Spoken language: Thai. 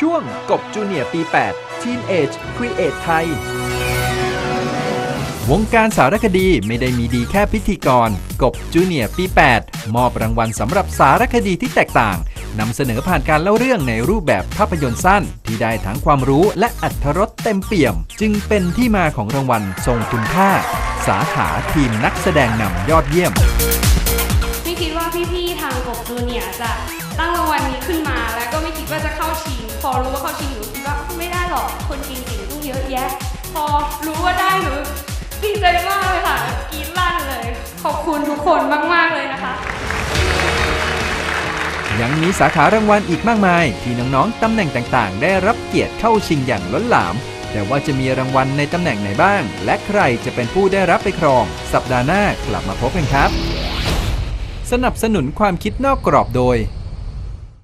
ช่วงกบจูเนียร์ปี 8 Teen Age Create ไทยวงการสารคดีไม่ได้มีดีแค่พิธีกร กบจูเนียร์ปี 8 มอบรางวัลสำหรับสารคดีที่แตกต่างนำเสนอผ่านการเล่าเรื่องในรูปแบบภาพยนตร์สั้น ที่ได้ทั้งความรู้และอัธรสเต็มเปี่ยม จึงเป็นที่มาของรางวัลทรงคุณค่า สาขาทีมนักแสดงนำยอดเยี่ยม ไม่คิดว่าพี่ๆทางกบจูเนียร์จะตั้งรางวัลนี้ขึ้นมา ก็ไม่คิดว่าจะเข้าชิง พอรู้ว่าเข้าชิงหนูคิดว่าไม่ได้หรอกคนเก่งๆต้องเยอะแยะ พอรู้ว่าได้หนูดีใจมากเลยค่ะกรีดลั่นเลย ขอบคุณทุกคนมากๆเลยนะคะ ยังมีสาขารางวัลอีกมากมาย ที่น้องๆตำแหน่งต่างๆ ได้รับเกียรติเข้าชิงอย่างล้นหลาม แต่ว่าจะมีรางวัลในตำแหน่งไหนบ้าง และใครจะเป็นผู้ได้รับไปครอง สัปดาห์หน้ากลับมาพบกันครับ สนับสนุนความคิดนอกกรอบโดย